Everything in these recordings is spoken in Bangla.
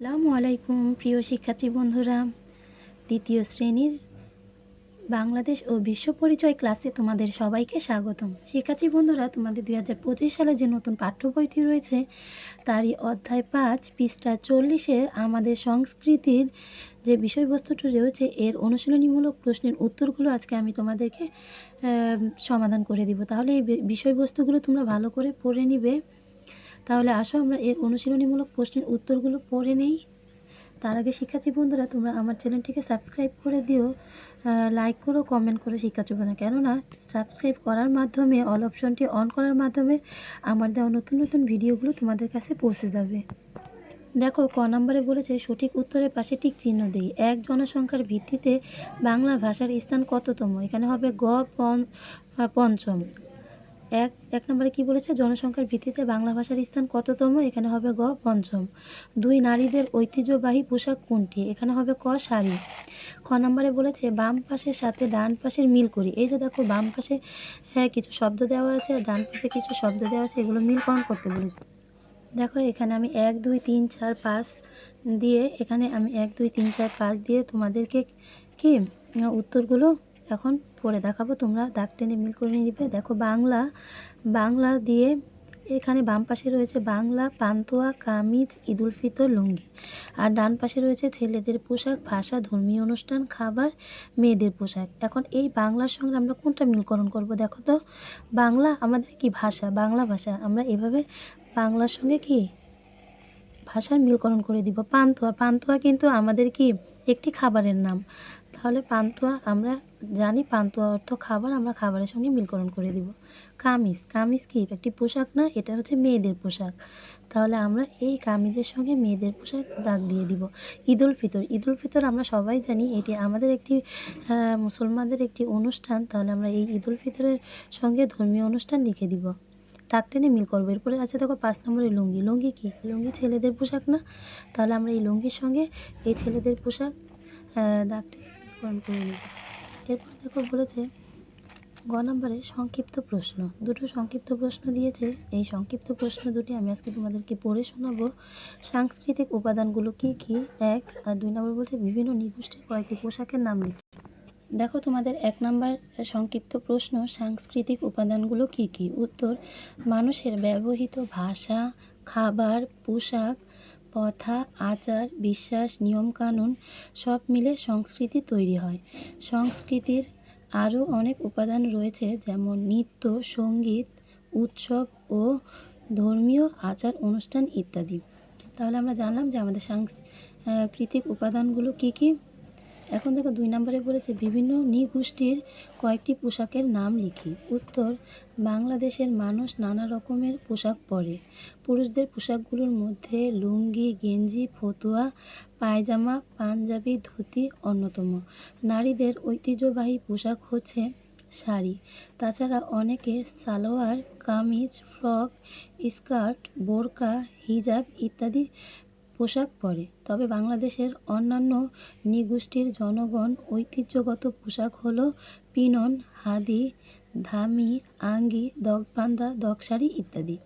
আসসালামু আলাইকুম, প্রিয় শিক্ষার্থী বন্ধুরা। দ্বিতীয় শ্রেণির বাংলাদেশ ও বিশ্ব পরিচয় ক্লাসে তোমাদের সবাইকে স্বাগতম। শিক্ষার্থী বন্ধুরা, তোমাদের দুই হাজার পঁচিশ সালে যে নতুন পাঠ্য বইটি রয়েছে, তারই অধ্যায় পাঁচ, পৃষ্ঠা চল্লিশে আমাদের সংস্কৃতির যে বিষয়বস্তুটি রয়েছে, এর অনুশীলনীমূলক প্রশ্নের উত্তরগুলো আজকে আমি তোমাদেরকে সমাধান করে দিব। তাহলে এই বিষয়বস্তুগুলো তোমরা ভালো করে পড়ে নিবে। তাহলে আসো, আমরা এর অনুশীলনীমূলক প্রশ্নের উত্তরগুলো পড়ে নেই। তার আগে শিক্ষার্থী বন্ধুরা, তোমরা আমার চ্যানেলটিকে সাবস্ক্রাইব করে দিও। লাইক করো কমেন্ট করো, শিক্ষার্থী বন্ধুরা। কেননা, সাবস্ক্রাইব করার মাধ্যমে অল অপশনটি অন করার মাধ্যমে আমার দেওয়া নতুন নতুন ভিডিওগুলো তোমাদের কাছে পৌঁছে যাবে। দেখো, ক নম্বরে বলেছে, সঠিক উত্তরের পাশে টিক চিহ্ন দিই। এক জনসংখ্যার ভিত্তিতে বাংলা ভাষার স্থান কততম? এখানে হবে গ পঞ্চম। এক এক নম্বরে কি বলেছে? জনসংখ্যার ভিত্তিতে বাংলা ভাষার স্থান কততম? এখানে হবে গ, পঞ্চম। দুই, নারীদের ঐতিহ্যবাহী পোশাক কোনটি? এখানে হবে ক, শাড়ি। খ নম্বরে বলেছে, বাম পাশের সাথে ডান পাশের মিল করি। এই যে দেখো, বাম পাশে হ্যাঁ কিছু শব্দ দেওয়া আছে আর ডান পাশে কিছু শব্দ দেওয়া আছে, এগুলো মিলকরণ করতে বলেছে। দেখো, এখানে আমি এক, দুই, তিন, চার, পাঁচ দিয়ে এখানে আমি এক, দুই, তিন, চার, পাঁচ দিয়ে তোমাদেরকে কি, উত্তরগুলো এখন পরে দেখাবো, তোমরা দাগ টেনে মিল করে নিবে। দেখো, বাংলা বাংলা দিয়ে এখানে বাম পাশে রয়েছে বাংলা, পান্তুয়া, কামিজ, ঈদুল ফিতর, লুঙ্গি। আর ডান পাশে রয়েছে ছেলেদের পোশাক, ভাষা, ধর্মীয় অনুষ্ঠান, খাবার, মেয়েদের পোশাক। এখন এই বাংলার সঙ্গে আমরা কোনটা মিলকরণ করব দেখো তো? বাংলা আমাদের কি ভাষা? বাংলা ভাষা। আমরা এভাবে বাংলার সঙ্গে কি ভাষার মিলকরণ করে দিব? পান্তুয়া। পান্তুয়া কিন্তু আমাদের কি একটি খাবারের নাম। তাহলে পান্তুয়া, আমরা জানি পান্তুয়া অর্থ খাবার, আমরা খাবারের সঙ্গে মিলকরণ করে দিব। কামিজ কামিজ কি? একটি পোশাক না? এটা হচ্ছে মেয়েদের পোশাক। তাহলে আমরা এই কামিজের সঙ্গে মেয়েদের পোশাক দাগ দিয়ে দিব। ঈদুল ফিতর ঈদুল ফিতর আমরা সবাই জানি, এটি আমাদের একটি মুসলমানদের একটি অনুষ্ঠান। তাহলে আমরা এই ঈদুল ফিতরের সঙ্গে ধর্মীয় অনুষ্ঠান লিখে দিব। দাগ টেনে মিল করব। এরপরে আছে দেখো পাঁচ নম্বরে লুঙ্গি। লুঙ্গি কি? লুঙ্গি ছেলেদের পোশাক না? তাহলে আমরা এই লুঙ্গির সঙ্গে এই ছেলেদের পোশাক দাগ টেনে করে এরপর দেখো বলেছে, গ নম্বরে সংক্ষিপ্ত প্রশ্ন। দুটো সংক্ষিপ্ত প্রশ্ন দিয়েছে। এই সংক্ষিপ্ত প্রশ্ন দুটি আমি আজকে তোমাদেরকে পড়ে শোনাবো। সাংস্কৃতিক উপাদানগুলো কি কি? এক আর দুই নম্বর বলছে, বিভিন্ন নিগোষ্ঠীর কয়েকটি পোশাকের নাম লিখি। দেখো তোমাদের এক নম্বর সংক্ষিপ্ত প্রশ্ন, সাংস্কৃতিক উপাদানগুলো কি কি? উত্তর, মানুষের ব্যবহৃত ভাষা, খাবার, পোশাক, কথা, আচার, বিশ্বাস, নিয়মকানুন, সব মিলে সংস্কৃতি তৈরি হয়। সংস্কৃতির আরও অনেক উপাদান রয়েছে, যেমন নৃত্য, সংগীত, উৎসব ও ধর্মীয় আচার অনুষ্ঠান ইত্যাদি। তাহলে আমরা জানলাম যে আমাদের সাংস্কৃতিক উপাদানগুলো কি কি? এখন দেখো দুই নম্বরে বলেছে, বিভিন্ন নৃগোষ্ঠীর কয়েকটি পোশাকের নাম লিখি। উত্তর, বাংলাদেশের মানুষ নানা রকমের পোশাক পরে। পুরুষদের পোশাকগুলোর মধ্যে লুঙ্গি, গেঞ্জি, ফতুয়া, পায়জামা, পাঞ্জাবি, ধুতি অন্যতম। নারীদের ঐতিহ্যবাহী পোশাক হচ্ছে শাড়ি। তাছাড়া অনেকে সালোয়ার, কামিজ, ফ্রক, স্কার্ট, বোরকা, হিজাব ইত্যাদি পোশাক পরে। তবে বাংলাদেশের অন্যান্য নৃগোষ্ঠীর জনগণ ঐতিহ্যগত পোশাক হলো পিনন, হাদি, ধামি, আঙ্গি দগবান্ধা দগশাড়ি ইত্যাদি।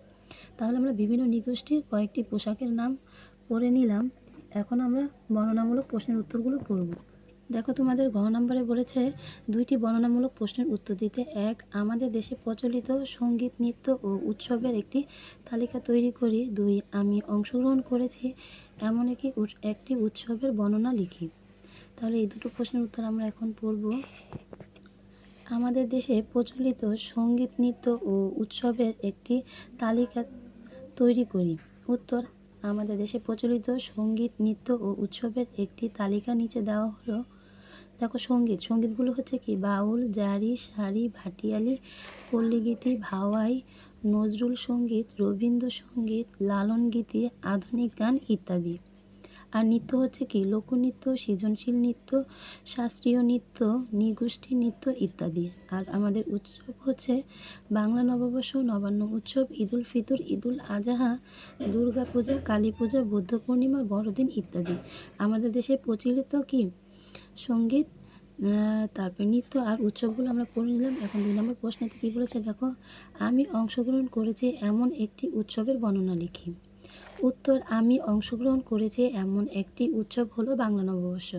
তাহলে আমরা বিভিন্ন নৃগোষ্ঠীর কয়েকটি পোশাকের নাম পড়ে নিলাম। এখন আমরা বর্ণনামূলক প্রশ্নের উত্তরগুলো পড়ব। দেখো তোমাদের ঘ নম্বরে বলেছে দুইটি বর্ণনামূলক প্রশ্নের উত্তর দিতে। এক, আমাদের দেশে প্রচলিত সংগীত, নৃত্য ও উৎসবের একটি তালিকা তৈরি করি। দুই, আমি অংশগ্রহণ করেছি এমন একটি একটি উৎসবের বর্ণনা লিখি। তাহলে এই দুটো প্রশ্নের উত্তর আমরা এখন পড়ব। আমাদের দেশে প্রচলিত সংগীত, নৃত্য ও উৎসবের একটি তালিকা তৈরি করি। উত্তর, আমাদের দেশে প্রচলিত সংগীত, নৃত্য ও উৎসবের একটি তালিকা নিচে দেওয়া হলো। দেখো সংগীত, সঙ্গীতগুলো হচ্ছে কি? বাউল, জারি শাড়ি ভাটিয়ালি, পল্লীগীতি, ভাওয়াই, নজরুল সংগীত রবীন্দ্রসঙ্গীত লালন গীতি, আধুনিক গান ইত্যাদি। আর নৃত্য হচ্ছে কি? লোকনৃত্য, সৃজনশীল নৃত্য, শাস্ত্রীয় নৃত্য, নৃগোষ্ঠী নৃত্য ইত্যাদি। আর আমাদের উৎসব হচ্ছে বাংলা নববর্ষ, নবান্ন উৎসব, ঈদুল ফিতর, ঈদুল আজহা দুর্গা পূজা কালী পূজা বুদ্ধ পূর্ণিমা, বড়দিন ইত্যাদি। আমাদের দেশে প্রচলিত কি? সংগীত তারপর নৃত্য আর উৎসবগুলো আমরা পড়ে নিলাম। এখন দুই নম্বর প্রশ্নেতে কী বলেছে? দেখো, আমি অংশগ্রহণ করেছি এমন একটি উৎসবের বর্ণনা লিখি। উত্তর, আমি অংশগ্রহণ করেছি এমন একটি উৎসব হলো বাংলা নববর্ষ।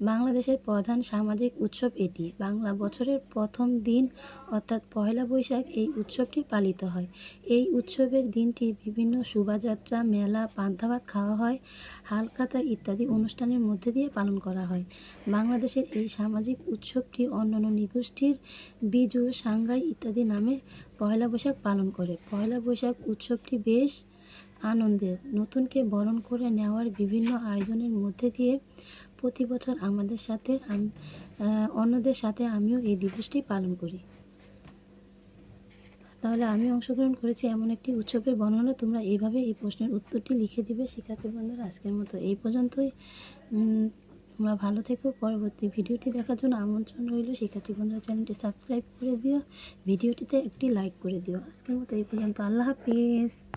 বাংলাদেশের প্রধান সামাজিক উৎসব এটি। বাংলা বছরের প্রথম দিন অর্থাৎ পয়লা বৈশাখ এই উৎসবটি পালিত হয়। এই উৎসবের দিনটি বিভিন্ন শোভাযাত্রা, মেলা পান্তা ভাত খাওয়া হয়, হালখাতা ইত্যাদি অনুষ্ঠানের মধ্যে দিয়ে পালন করা হয়। বাংলাদেশের এই সামাজিক উৎসবটি অন্যান্য নৃগোষ্ঠীর বিজু সাংগাই ইত্যাদি নামে পয়লা বৈশাখ পালন করে। পয়লা বৈশাখ উৎসবটি বেশ আনন্দের নতুনকে বরণ করে নেওয়ার বিভিন্ন আয়োজনের মধ্যে দিয়ে প্রতি বছর আমাদের সাথে অন্যদের সাথে আমিও এই দিবসটি পালন করি। তাহলে আমি অংশগ্রহণ করেছি এমন একটি উৎসবের বর্ণনা। তোমরা এইভাবে এই প্রশ্নের উত্তরটি লিখে দিবে। শিক্ষার্থী বন্ধুরা, আজকের মতো এই পর্যন্তই। তোমরা ভালো থেকো। পরবর্তী ভিডিওটি দেখার জন্য আমন্ত্রণ রইল। শিক্ষার্থী বন্ধুরা, চ্যানেলটি সাবস্ক্রাইব করে দিও। ভিডিওটিতে একটি লাইক করে দিও। আজকের মতো এই পর্যন্ত। আল্লাহ হাফিজ।